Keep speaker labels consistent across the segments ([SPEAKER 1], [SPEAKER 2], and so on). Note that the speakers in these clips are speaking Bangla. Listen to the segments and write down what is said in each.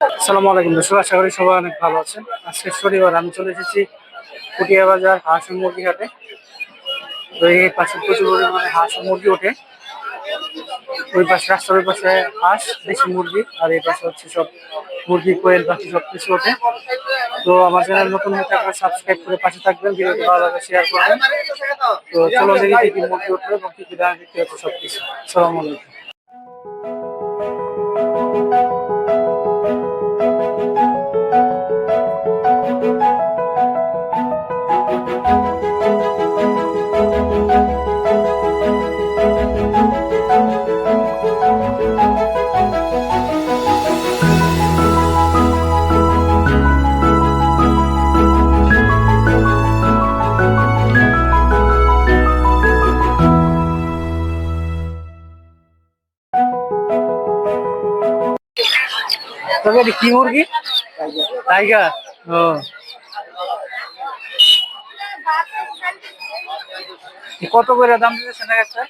[SPEAKER 1] আসসালামু আলাইকুম দর্শক, আশা করি সবাই অনেক ভালো আছেন। আজকে শনিবার, আমি চলে এসেছি পুটিয়া বাজার হাঁস মুরগি হাটে। তো এই পাশে প্রচুর পরিমাণে হাঁস মুরগি ওঠে। ওই পাশে, রাস্তার পাশে হাঁস, দেশি মুরগি, আর এই হচ্ছে সব মুরগি, কোয়েল পাখি সব ওঠে। তো আমার চ্যানেল নতুন হয়ে থাকলে সাবস্ক্রাইব করে পাশে থাকবেন, ভিডিওটি ভালো শেয়ার করবেন। তো মুরগি উঠবে এবং এটা কি মুরগি? টাইগার ও। কত করে দাম দিতেছেন এক একটা?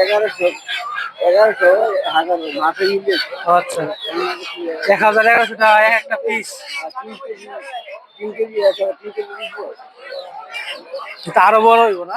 [SPEAKER 2] এগারোশো এগারোশো
[SPEAKER 1] আচ্ছা। এক হাজার এগারোশো টাকা এক একটা পিস
[SPEAKER 2] তিন কেজি তিন কেজি
[SPEAKER 1] আরও বড় হইব না?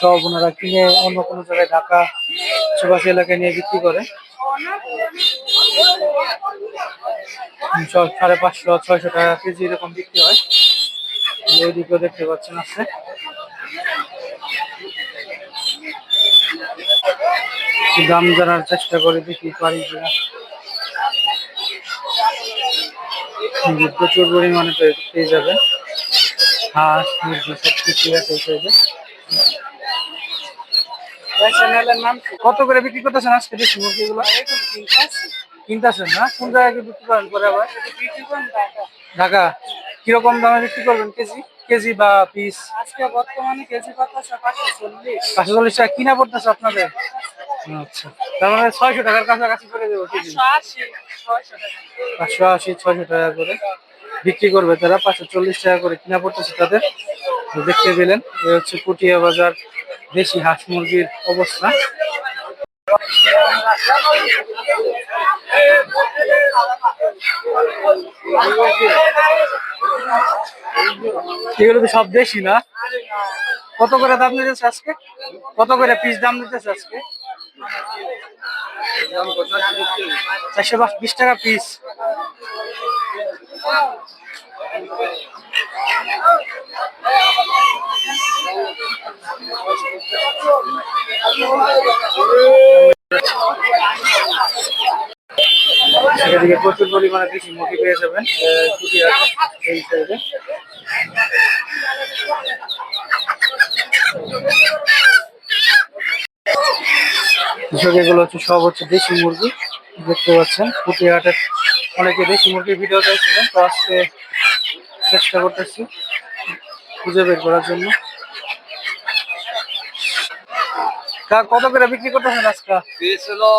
[SPEAKER 1] সব ওনারা কিনে অন্য কোনো জায়গায় ঢাকা আশেপাশে এলাকায় নিয়ে বিক্রি করে। সাড়ে পাঁচশো, ছয়শো টাকা কেজি এরকম বিক্রি হয়। ওই ওইদিকেও দেখতে পাচ্ছেন আছে। দাম জানার চেষ্টা করে দেখি পারি কিনা। প্রচুর পরিমাণে পেয়ে যাবেন। হাঁস, মুরগি সব কিছু কত করে বিক্রি করতেছেন আজকে দেশি মুরগিগুলো কিনতেছেন না? কোন জায়গায় বিক্রি করেন পরে আবার? ঢাকা। কীরকম দামে বিক্রি করবেন? কেজি? কেজি বা পিস
[SPEAKER 2] আজকে বর্তমানে কেজি পাঁচশো চল্লিশ।
[SPEAKER 1] টাকা কিনা পড়তেছে আপনাদের? আচ্ছা। তার মানে ছয়শো টাকার কাছাকাছি করে দেবো কেজি। পাঁচশো আশি ছয়শো টাকা করে বিক্রি করবে তারা। পাঁচশো চল্লিশ টাকা করে কিনা পড়তেছে তাদের। দেখতে পেলেন, এ হচ্ছে পুটিয়া বাজার দেশি হাঁস মুরগির অবস্থা। এগুলো তো সব দেশি না? কত করে দাম নিতেছে আজকে? কত করে পিস দাম নিতেছে আজকে? চারশো বিশ টাকা পিস সেদিকে প্রচুর পরিমাণে বেশি মুরগি পেয়ে যাবেন এই সাইডে। এগুলো হচ্ছে সব হচ্ছে দেশি মুরগি, দেখতে পাচ্ছেন কুটি হাটের অনেকে দেশি মুরগির ভিডিও চাইছিলেন তো আজকে চেষ্টা করতেছি খুঁজে বের করার জন্য। কত করে বিক্রি করতেছেন আজকে?
[SPEAKER 2] পিস হলো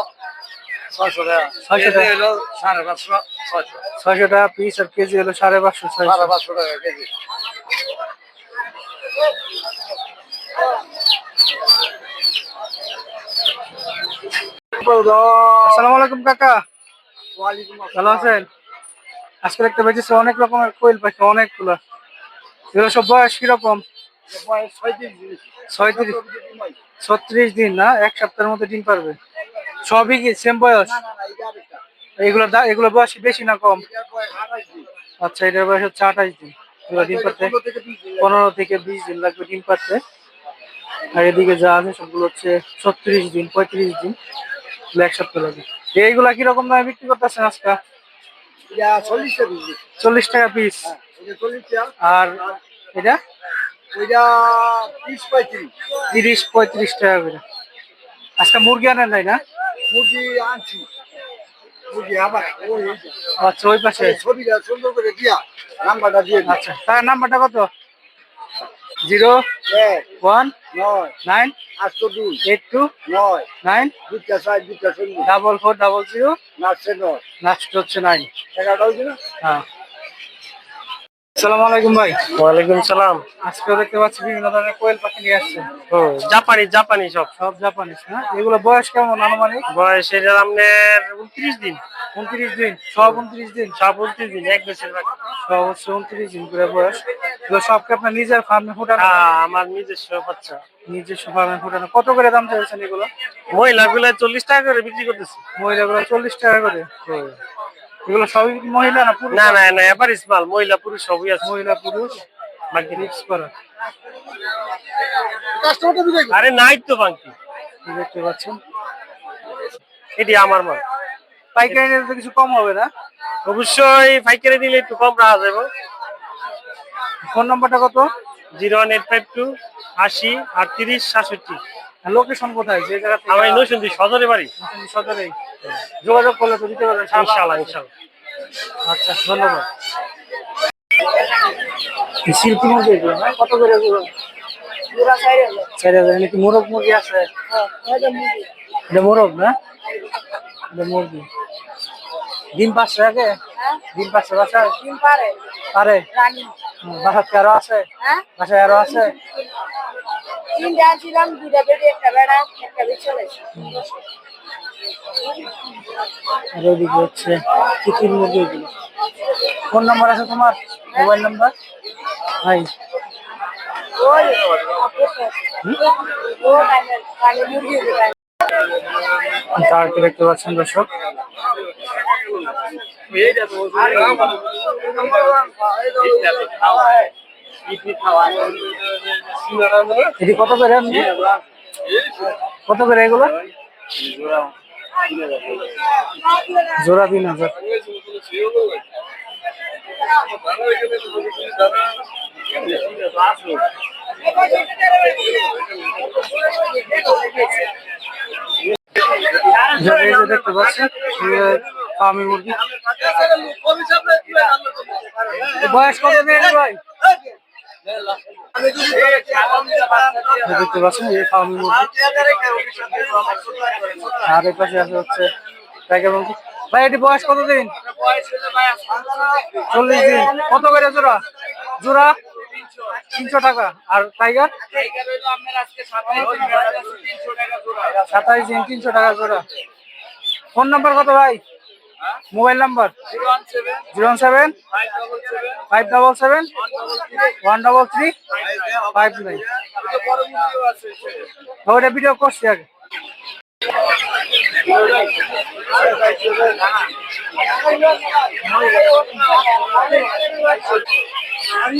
[SPEAKER 2] ছয়শো টাকা।
[SPEAKER 1] ছয়শো টাকা।
[SPEAKER 2] হলো সাড়ে পাঁচশো ছয়শো।
[SPEAKER 1] ছয়শো টাকা পিস আর কেজি হলো সাড়ে পাঁচশো
[SPEAKER 2] সাড়ে পাঁচশো টাকা কেজি।
[SPEAKER 1] আসসালামু আলাইকুম কাকা। ভালো আছেন? আজকে দেখতে পাচ্ছি অনেক রকমের কোয়েল পাখি, অনেকগুলো। এগুলো সব বয়স কীরকম?
[SPEAKER 2] ছয়ত্রিশ।
[SPEAKER 1] ছত্রিশ দিন, না? এক সপ্তাহের মধ্যে ডিম পারবে? সবই কি সেম বয়স। এগুলো এগুলো বয়স বেশি না কম। আচ্ছা এটার বয়স হচ্ছে আঠাশ দিন। ডিম পারতে
[SPEAKER 2] পনেরো থেকে বিশ দিন।
[SPEAKER 1] লাগবে ডিম পারতে। আর এদিকে যা আছে সবগুলো হচ্ছে ছত্রিশ দিন, পঁয়ত্রিশ দিন এক সপ্তাহ লাগে এইগুলা কীরকম দামে বিক্রি করতেছেন আজকে?
[SPEAKER 2] চল্লিশ টাকা পিস।
[SPEAKER 1] চল্লিশ টাকা পিস
[SPEAKER 2] হ্যাঁ।
[SPEAKER 1] আর এটা?
[SPEAKER 2] ওইটা পিস পঁয়ত্রিশ।
[SPEAKER 1] তিরিশ পঁয়ত্রিশ টাকা করে। আজকে মুরগি আনেন নাই না?
[SPEAKER 2] মুরগি আনছি।
[SPEAKER 1] আচ্ছা ওই পাশে।
[SPEAKER 2] ছবিটা সুন্দর করে দিয়া নাম্বারটা দিয়ে
[SPEAKER 1] আচ্ছা তার নাম্বারটা কত? জিরো ওয়ান নাইন
[SPEAKER 2] আটশো দুই
[SPEAKER 1] এইট টু
[SPEAKER 2] নয়
[SPEAKER 1] নাইন
[SPEAKER 2] দুটা ছয় দুটা শূন্য।
[SPEAKER 1] Double four double zero.
[SPEAKER 2] নাচছে নয়।
[SPEAKER 1] লাস্ট হচ্ছে নাইন।
[SPEAKER 2] এগারোটা হয়েছে না?
[SPEAKER 1] হ্যাঁ। আসসালামু আলাইকুম ভাই।
[SPEAKER 3] ওয়ালাইকুম সালাম।
[SPEAKER 1] আজকে দেখতে পাচ্ছি বিভিন্ন ধরনের কোয়েল পাখি নিয়ে আসছে।
[SPEAKER 3] ও জাপানি জাপানি সব।
[SPEAKER 1] সব জাপানিস হ্যাঁ এগুলো বয়স কেমন আনুমানিক?
[SPEAKER 3] বয়স এটা আপনার উনত্রিশ দিন।
[SPEAKER 1] উনত্রিশ দিন সব উনত্রিশ দিন?
[SPEAKER 3] সব উনত্রিশ দিন এক বছর
[SPEAKER 1] সব হচ্ছে উনত্রিশ দিন করে বয়স। এগুলো সবকে আপনার নিজের ফার্মে ফুটানো?
[SPEAKER 3] আমার নিজস্ব বাচ্চা।
[SPEAKER 1] নিজস্ব ফার্মে ফুটানো। কত করে দাম চাইছেন এগুলো?
[SPEAKER 3] মহিলা গুলো চল্লিশ টাকা করে বিক্রি করতেছি।
[SPEAKER 1] মহিলাগুলো চল্লিশ টাকা করে। এগুলো সবই মহিলা না পুরুষ?
[SPEAKER 3] না না না এবার ইসমাল মহিলা পুরুষ সবই আছে।
[SPEAKER 1] মহিলা পুরুষ
[SPEAKER 3] বাকি
[SPEAKER 1] মিক্স করা।
[SPEAKER 3] আরে নাই তো বাকি
[SPEAKER 1] দেখতে পাচ্ছেন।
[SPEAKER 3] এটি আমার মাল।
[SPEAKER 1] পাইকারি নিলে তো কিছু কম হবে না।
[SPEAKER 3] অবশ্যই পাইকারি দিলে একটু কম রাখা যাবে।
[SPEAKER 1] ফোন নাম্বারটা কত?
[SPEAKER 3] Zero one eight five two আশি আটত্রিশ সাতষট্টি।
[SPEAKER 1] লোকেশন কোথায়? যে জায়গা থেকে
[SPEAKER 3] আমার নৈশন্দি সদরে বাড়ি।
[SPEAKER 1] সদরেই। যোগাযোগ করলে তো দিতে পারবেন সারা
[SPEAKER 3] ইনশাল্লাহ ইনশাল্লাহ
[SPEAKER 1] আচ্ছা ধন্যবাদ। শিল্পী মুরগি এগুলো না? কত করে এগুলো? চার হাজার। এখানে মোরগ মুরগি আছে? এটা মোরগ। না? এটা মুরগি। ডিম পাঁচশো আগে? ডিম পাঁচশো বাসায়?
[SPEAKER 4] ডিম পারে
[SPEAKER 1] পারে
[SPEAKER 4] রানী।
[SPEAKER 1] হুম, বাসায় কি আরও আছে?
[SPEAKER 4] হ্যাঁ।
[SPEAKER 1] বাসায় আরও আছে?
[SPEAKER 4] তিনটা আনছিলাম দুইটা বেডে একটা বেড়া একটা চলেছে
[SPEAKER 1] আর ওইদিকে হচ্ছে মুরগি এগুলো ফোন নাম্বার আছে তোমার মোবাইল নাম্বার ভাই তারকে দেখতে পাচ্ছেন দর্শক এটি কত করে আপনি? কত করে এগুলো? জোড়া তিন হাজার। দেখতে পাচ্ছেন মুরগি। বয়স কত দিন ভাই? দেখতে পাচ্ছেন এই ফার্মি মুরগি আর এই পাশে আছে হচ্ছে টাইগার মুরগি ভাই, এটি বয়স কত দিন চল্লিশ দিন। কত করে জোড়া? জোড়া তিনশো টাকা। আর টাইগার? সাতাইশ দিন, তিনশো টাকা জোড়া। ফোন নাম্বার কত ভাই? Mobile number zero one seven five double seven one double three five nine ওটা ভিডিও করছি আগে
[SPEAKER 2] আমি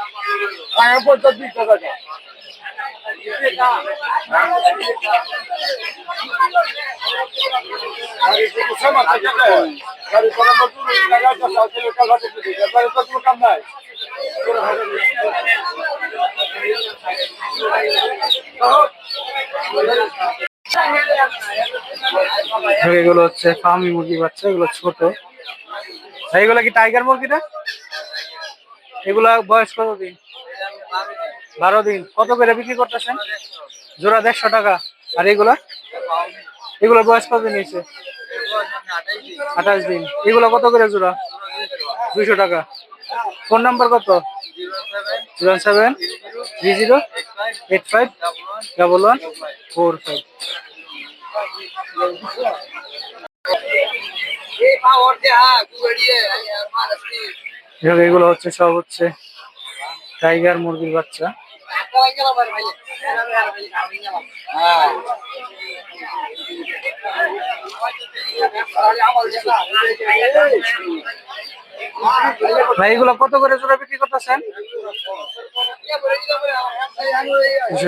[SPEAKER 1] এগুলো হচ্ছে ফার্মি মুরগি বাচ্চা এগুলো ছোট। এগুলো কি টাইগার মুরগিটা? এগুলা বয়স কত দিন? বারো দিন। কত করে বিক্রি করতেছেন? জোড়া দেড়শো টাকা। আর এগুলা? এগুলো বয়স কত দিন হয়েছে? আঠাশ দিন। এগুলো কত করে জোড়া? দুইশো টাকা। ফোন নাম্বার কত? Zero seven three zero eight five double one four five. এগুলো হচ্ছে, সব হচ্ছে। টাইগার মুরগির বাচ্চা। ভাই, এগুলো কত করে জোড়া বিক্রি করতেছেন?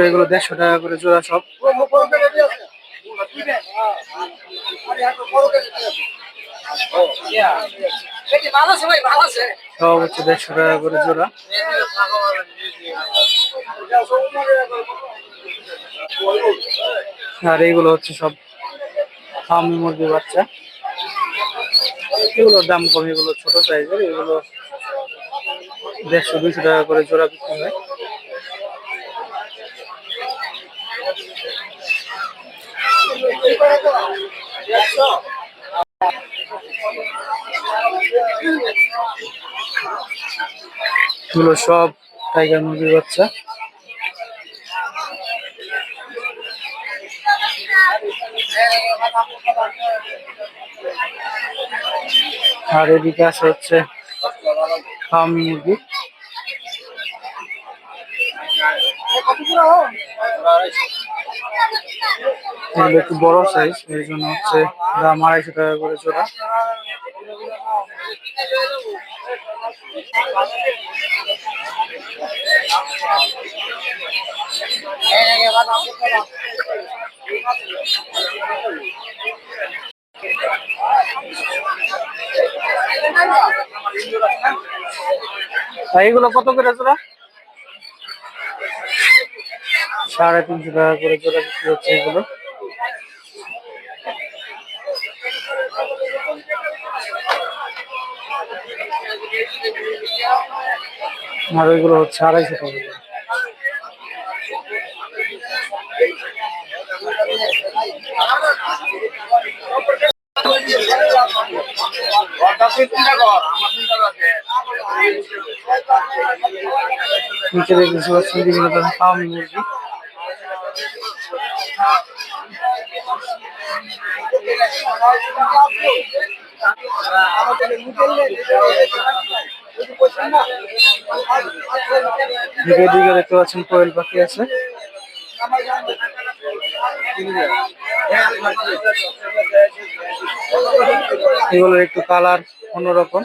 [SPEAKER 1] এগুলো দেড়শো টাকা করে জোড়া সব। সব হচ্ছে দেড়শো টাকা করে জোড়া। আর এইগুলো হচ্ছে সব ফার্মি মুরগির বাচ্চা। এগুলোর দাম কম, এগুলো ছোট সাইজের, এগুলো দেড়শো, দুইশো টাকা করে জোড়া বিক্রি হয়। এগুলো সব টাইগার মুরগির বাচ্চা। আর এদিকে আছে হচ্ছে ফার্মি মুরগি। একটু বড় সাইজ এই জন্য হচ্ছে দাম আড়াইশো টাকা করে জোড়া। এগুলো কত করে জোড়া সাড়ে তিনশো টাকা করে জোড়া বিক্রি এগুলো। আর হচ্ছে আড়াইশো টাকা। নিচে দেখতে পাচ্ছেন বিভিন্ন মুরগি দিকে দিকে দেখতে পাচ্ছেন কোয়েল পাখি আছে। এগুলো একটু কালার অন্যরকম।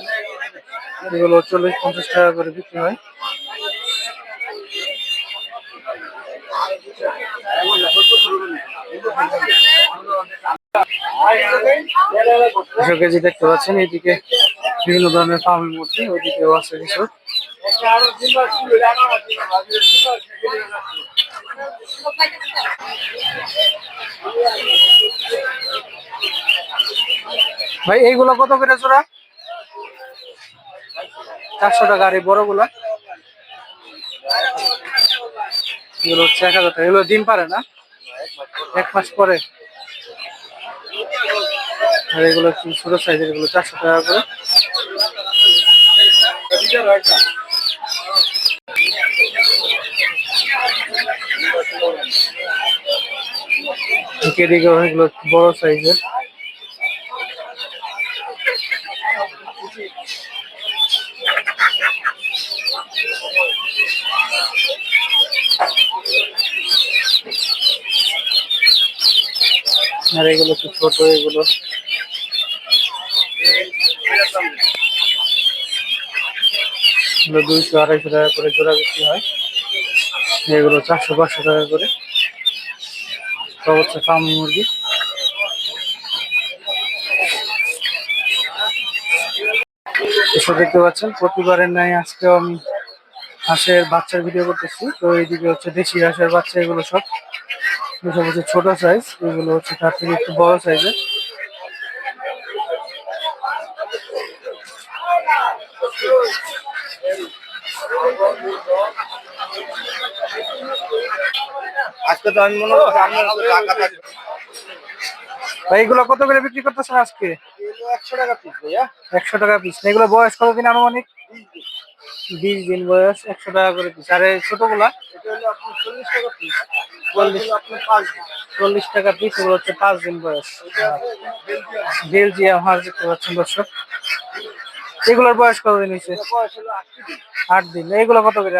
[SPEAKER 1] এগুলো চল্লিশ পঞ্চাশ টাকা করে বিক্রি হয়। দেখতে পাচ্ছেন, এইদিকে বিভিন্ন ধরনের ফার্মের মধ্যে ওইদিকেও আছে কিছু। ভাই, এইগুলো কত করে জোড়া? চারশো টাকা, আর এই বড়গুলা? এগুলো হচ্ছে এক হাজার টাকা। এগুলো দিন পারে না? এক মাস পরে। আর এগুলো ছোট সাইজের এগুলো চারশো টাকা করে। এদিকে বড় সাইজের আর এগুলো একটু ছোট এগুলো এগুলো? দুইশো আড়াইশো টাকা করে জোড়া বিক্রি হয়। এগুলো চারশো পাঁচশো টাকা করে। সব হচ্ছে ফার্মি মুরগি। এসব দেখতে পাচ্ছেন, প্রতিবারের নাই আজকেও আমি হাঁসের বাচ্চার ভিডিও করতেছি। তো এইদিকে হচ্ছে দেশি হাঁসের বাচ্চা এগুলো সব। এসব হচ্ছে ছোট সাইজ এগুলো হচ্ছে তার থেকে একটু বড় সাইজের
[SPEAKER 2] আজকে তো আমি মনে হচ্ছে আপনার টাকা থাকবে।
[SPEAKER 1] ভাই এগুলো কত করে বিক্রি করতেছেন আজকে?
[SPEAKER 2] একশো টাকা পিস ভাইয়া।
[SPEAKER 1] একশো টাকা পিস এগুলো বয়স কতদিন আনুমানিক? বিশ দিন। বয়স একশো টাকা করে পিস আর ছোটগুলা?
[SPEAKER 2] চল্লিশ টাকা পিস
[SPEAKER 1] এগুলো হচ্ছে পাঁচ দিন বয়স। বেলজিয়াম হাঁস দেখতে পাচ্ছেন দর্শক। এগুলোর বয়স কতদিন হয়েছে?
[SPEAKER 2] বয়স হলো আটটি
[SPEAKER 1] আট দিন। এগুলো কত করে?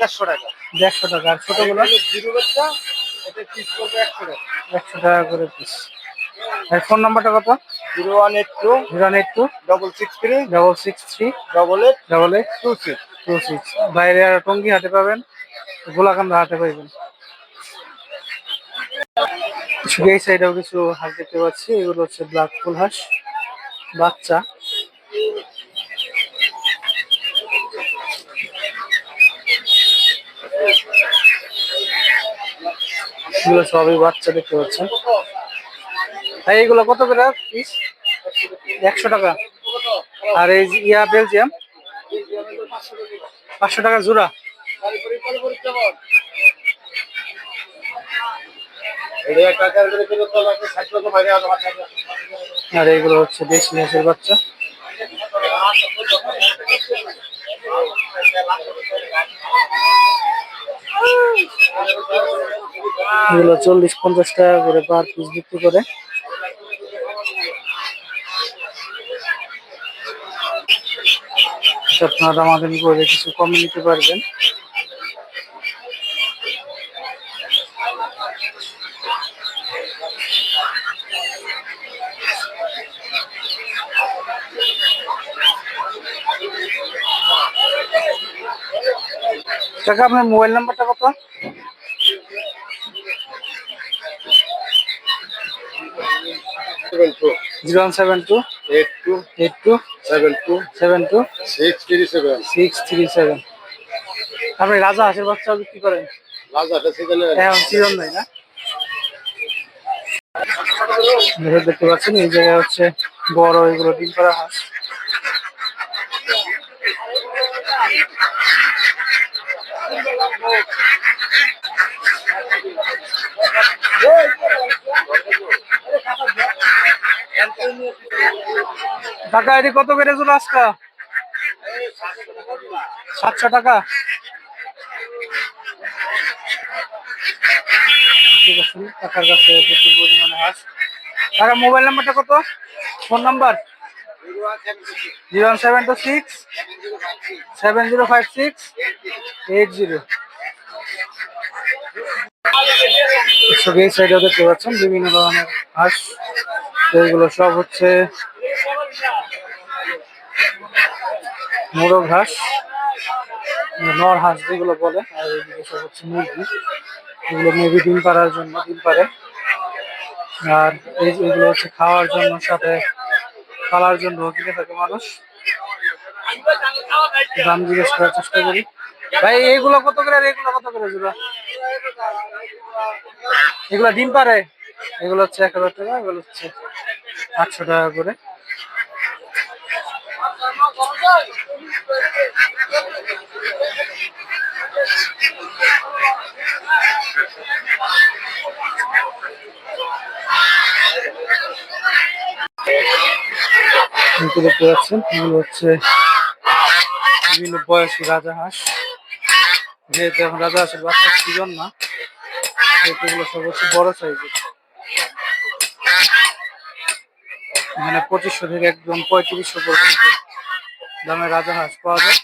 [SPEAKER 2] চারশো টাকা।
[SPEAKER 1] দেড়শো টাকা। আর ছোটগুলো?
[SPEAKER 2] একশো টাকা।
[SPEAKER 1] করে পিস আর ফোন নাম্বারটা কত?
[SPEAKER 2] Zero one eight two
[SPEAKER 1] zero eight two
[SPEAKER 2] double six three
[SPEAKER 1] double six three
[SPEAKER 2] double eight
[SPEAKER 1] double eight
[SPEAKER 2] two six.
[SPEAKER 1] Two six. বাইরে আর টঙ্গি হাটে পাবেন। গোলাকান্দা হাটে পাইবেন। এই সাইডেও কিছু হাঁস দেখতে পাচ্ছি। এগুলো হচ্ছে ব্ল্যাক ফুল হাঁস। বাচ্চা। এগুলো সবই বাচ্চা দেখতে পাচ্ছেন তাই এগুলো কত করে পিস একশো টাকা। আর এই ইয়া বেলজিয়াম? পাঁচশো টাকা জোড়া। আর এগুলো হচ্ছে দেশি হাঁসের বাচ্চা। এগুলো চল্লিশ, পঞ্চাশ টাকা করে পার পিস বিক্রি করে। আপনারা দামাদামি করে কিছু কমে নিতে পারবেন। কাকা, আপনার মোবাইল নাম্বারটা কত?
[SPEAKER 2] Seven two.
[SPEAKER 1] Zero one seven two.
[SPEAKER 2] Eight two.
[SPEAKER 1] Eight two.
[SPEAKER 2] Seven two.
[SPEAKER 1] Seven two.
[SPEAKER 2] Six three seven.
[SPEAKER 1] Six three seven. আপনি রাজা হাঁসের বাচ্চা বিক্রি করেন।
[SPEAKER 2] রাজাটা সেখানে
[SPEAKER 1] এখন সিজন নাই না। দেখতে পাচ্ছেন এই জায়গায় হচ্ছে বড় এগুলো ডিম করা হাঁস টাকা এটি কত করে চলে আজকা? সাতশো টাকা। কাকা মোবাইল নাম্বারটা কত? Phone number? Zero one seven two six, seven zero five six, eight zero. এই সাইডে দেখতে পাচ্ছেন বিভিন্ন ধরনের হাঁস তো এগুলো সব হচ্ছে মোরগ হাঁস, নর হাঁস যেগুলো বলে, আর এদিকে সব হচ্ছে মুরগি, এগুলো মেবি ডিম পাড়ার জন্য, ডিম পারে আর এই এগুলো হচ্ছে খাওয়ার জন্য, সাথে পালার জন্য কিনে থাকে মানুষ। দাম জিজ্ঞেস করার চেষ্টা করি। ভাই, এইগুলো কত করে এগুলো কত করে জোড়া? এগুলো ডিম পারে এগুলো হচ্ছে এক হাজার টাকা, এগুলো হচ্ছে আটশো টাকা করে। এগুলো হচ্ছে বিভিন্ন বয়সী রাজা হাঁস যেহেতু এখন রাজা হাঁসের বাচ্চার সিজন না, যেহেতু এগুলো বড় সাইজের। এখানে পঁচিশশো থেকে একদম পঁয়ত্রিশশো পর্যন্ত দামে রাজা হাঁস পাওয়া যায়।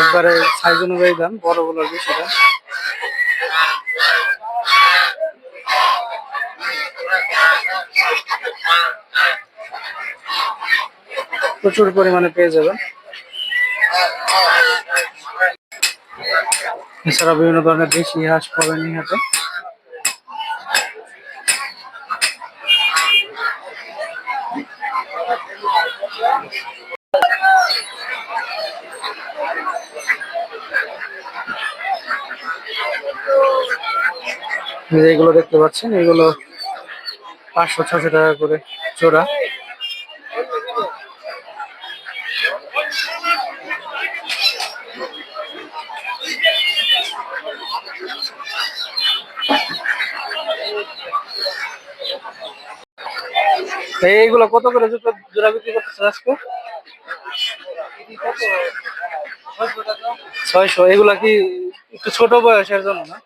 [SPEAKER 1] একবারে সাইজ অনুযায়ী দাম, বড়গুলোর বেশি দাম। প্রচুর পরিমাণে পেয়ে যাবেন এছাড়া বিভিন্ন ধরনের দেশি হাঁস পাবেন হাটে এগুলো দেখতে পাচ্ছেন, এগুলো পাঁচশো ছশো টাকা করে জোড়া এইগুলো কত করে জুতো, জোড়া বিক্রি করতেছে আজকে? ছয়শো, এগুলা কি একটু ছোট বয়সের জন্য না?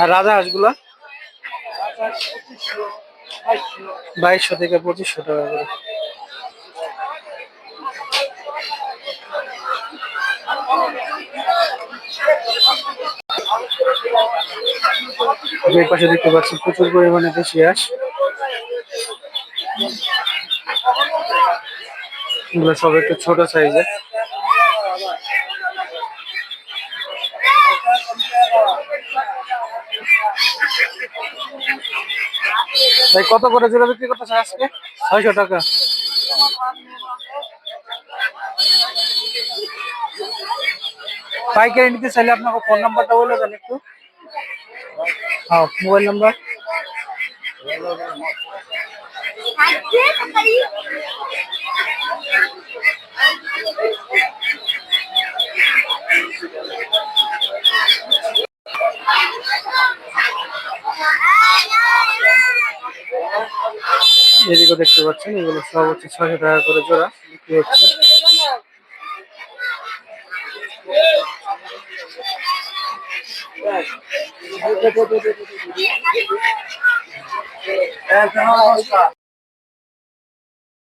[SPEAKER 1] আর রাজা হাঁসগুলা? বাইশশো থেকে পঁচিশশো টাকা করে। পাশে দেখতে পাচ্ছি প্রচুর পরিমাণে দেশি হাঁস। এগুলো সব একটু ছোট সাইজের কত করে জোড়া বিক্রি করতেছে আজকে? ছয়শো টাকা। পাইকারি নিতে চাইলে আপনাকে ফোন নাম্বারটা বলে দেন একটু। হ্যাঁ মোবাইল নাম্বার। এদিকে দেখতে পাচ্ছেন, এগুলো সব হচ্ছে ছয়শো টাকা করে জোড়া, বিক্রি হচ্ছে।
[SPEAKER 2] হ্যাঁ, নমস্কার